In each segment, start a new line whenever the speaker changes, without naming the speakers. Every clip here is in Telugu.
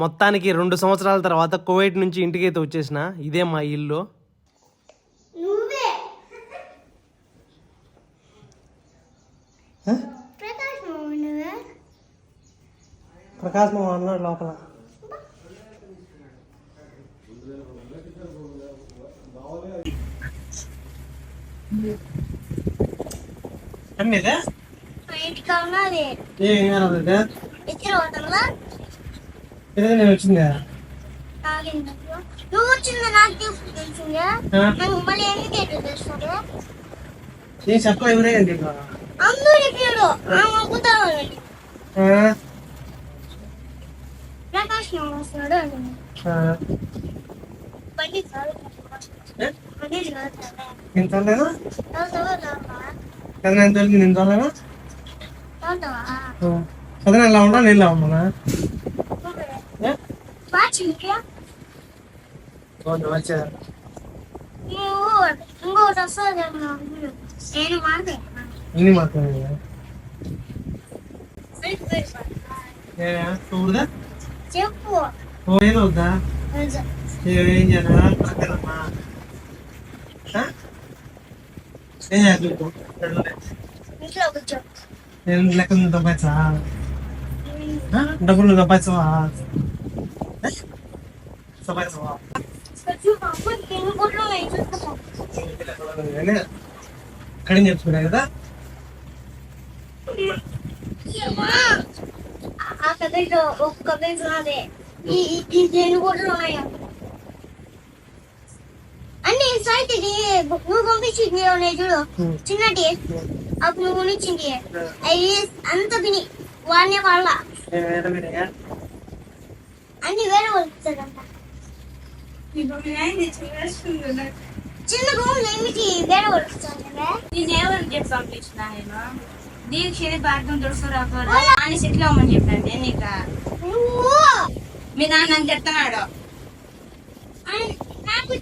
మొత్తానికి రెండు సంవత్సరాల తర్వాత కువైట్ నుంచి ఇంటికైతే వచ్చేసిన ఇదే మా ఇల్లు.
నువ్వే.
హ?
ప్రకాష్ మామ నువ్వే?
ప్రకాశ్ మా అన్నాడు లోపల. అన్నీదే నేను వచ్చిందే?
నువ్వు వచ్చింది? నాకు తెలిసిందే? మళ్ళీ ఎందుకు ఎట్లా తెస్తారు
నేను చెప్ప ఎవరే అండి ఇక.
అందరూ చెప్పాడు
ఆ?
ప్రకాష్ వస్తున్నాడు. బండి
ఏ?
బండి కాదు
నేను తోలేనా
చదువుతావా రావా
కదా ఉంటా నేను ఇలా ఉన్నానా ఏ?
వాచ్ ఇంకే
బాగుంది, వచ్చా
నువ్వు ఇంకోటి వస్తుంది నేను మాదే
ఎన్ని మాత్రమే చూడదా
చెప్పు
ఓ ఏం వద్దా ఏం చేయాలా పక్కనమ్మా ఆ? ఏం చేయాలి చెప్పు
ఇంట్లో కూర్చో
నేను లెక్క నువ్వు దబ్బాయిచ్చా డబ్బులు
కూడా చూస్తాను
కడిగి చెప్పుకున్నా కదా
ఆ కథలో ఒక కథ అదే ఈ ఈ కూడా ఉన్నాయా అన్ని సైట్ ఇది నువ్వు పంపించింది ఉన్నాయి చూడు చిన్నటి అప్పుడు నువ్వు అంత విని వాడినే వాళ్ళ అన్ని వేరే ఇచ్చారంట చిన్న గోములు ఏమిటి వేరే ఇచ్చారంటే
నేనేమని చెప్పి పంపించిన నేను దీక్ష భారతం దుడుసురాకు అని సెటిల్ అవ్వమని చెప్పాను నేను ఇక మీ నాన్న నాకు చెప్తున్నాడు
నాకు.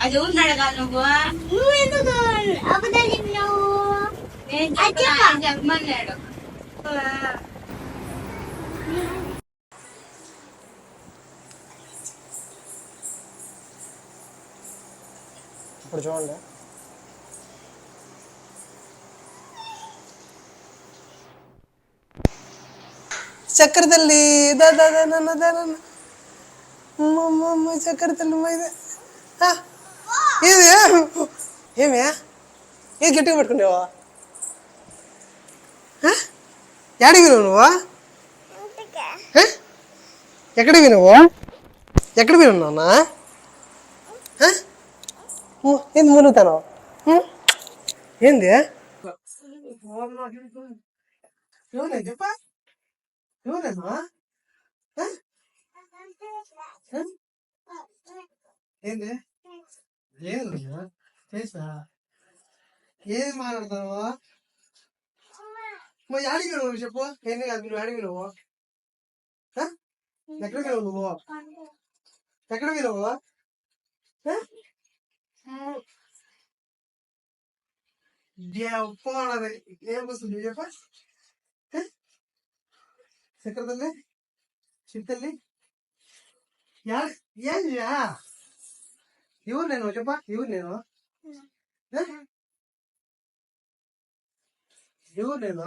అది ఊరిని అడగాలి నువ్వు
నువ్వు ఎందుకు అబద్ధాలు చెప్పినావు
చెప్పమన్నాడు
ఇప్పుడు చూడండి. చక్కెర తల్లి చక్కెర తల్లి మా ఇది ఆ, ఏది గట్టిగా పట్టుకునేవా? ఎక్కడికి నువ్వు? ఆ? ఎక్కడికి వినవు ఎక్కడ నాన్న? ఆ? ము- ఏంది మునుగుతాను ఏంది? ఏంది? ఏంది చేసా. ఏది మాట్లాడతావా మరి అడిగి నువ్వు చెప్పు ఏంది కాదు నువ్వు అడిగి నువ్వు ఆ? ఎక్కడికి వెళ్ళవు నువ్వు ఎక్కడికి వెళ్ళవు ఆ? పోనది ఏం వస్తుంది చెప్ప చక్కెర తల్లి చిత్తల్లి ఏంది ఎవరు నేను చెప్ప ఎవరు నేను ఆ? ఎవరు నేను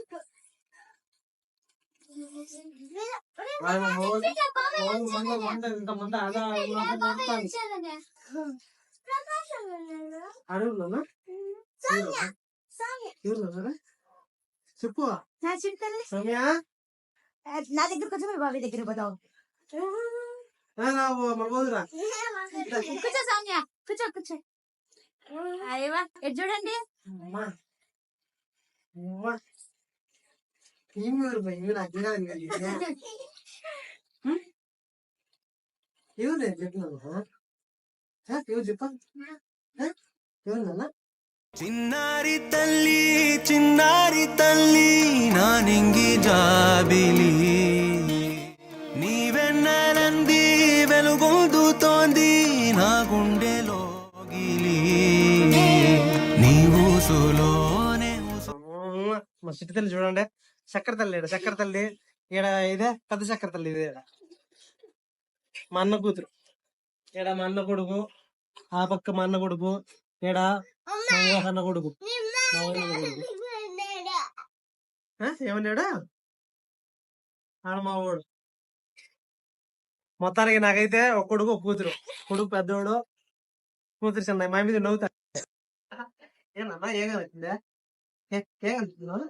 ఇంతమంది అదా అడుగులోనా ఎవరు? చెప్పు. సౌమ్య?
నా దగ్గరకు వచ్చి బాబీ దగ్గర పోతావు
మన పోదురా.
కూర్చో సౌమ్య. కూర్చో కూర్చో. అయ్యవా ఎటు చూడండి?
ఎవరు నేను చెప్పినాను ఎవరు చెప్పా ఎవరు నాన్న
చిన్నారి తల్లి చిన్నారి తల్లి నా నింగి జాబిలి నీవెన్నెలంది వెలుగొందుతోంది నా గుండెలోగిలి నీ ఊసులోనే ఊసు
అమ్మమ్మ, మా చిట్టి తల్లి చూడండి. చక్కెర తల్లి ఈడ చక్కెర తల్లి ఈడ ఇదే పెద్ద చక్కెర తల్లి ఇదే ఈడ. మా అన్న కూతురు. ఈడ మా అన్న కొడుకు ఆ పక్క మా అన్న కొడుకు ఈడ అన్న కొడుకు. కొడుకు. ఏమన్నాడు? ఆడ మా వాడు మొత్తానికి నాకైతే ఒక కొడుకు ఒక కూతురు. కొడుకు పెద్దోడు కూతురు చిన్న మా మీద నవ్వుతా. ఏనన్నా ఏం కలుగుతుందా ఏం ఎవరు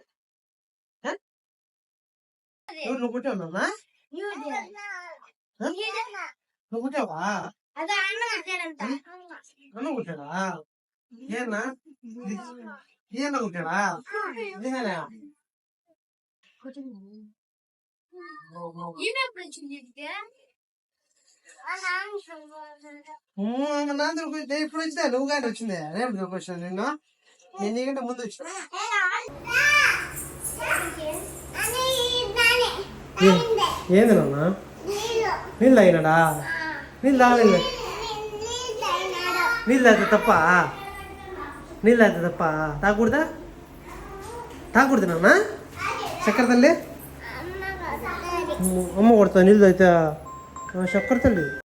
నువ్వు పుట్టావునా నువ్వు పుట్టావా
అదే అన్న కట్టాడంట
అన్న పుట్టాడా ఏనా ఏనా పుట్టాడా నిజమేనా.
నాన్న
ఇప్పుడు వచ్చిందా నువ్వు కానీ వచ్చిందే రేపు వచ్చిన నిన్ను నేను నీకంటే ముందు వచ్చిన
ఏ నాన్న? అని నానే. నానిందే.
ఏంది? నాన్న?
నీళ్ళు.
తాగినాడా నీళ్ళు తాగలేదు
నీళ్ళు.
తాగితే తప్ప? నీళ్ళు తాగితే తప్ప? తాగకూడదా? తాగకూడదు నాన్న? చక్కెర తల్లి. అమ్మ కొడతా నీళ్ళు తాగితే? చక్కెర తల్లి.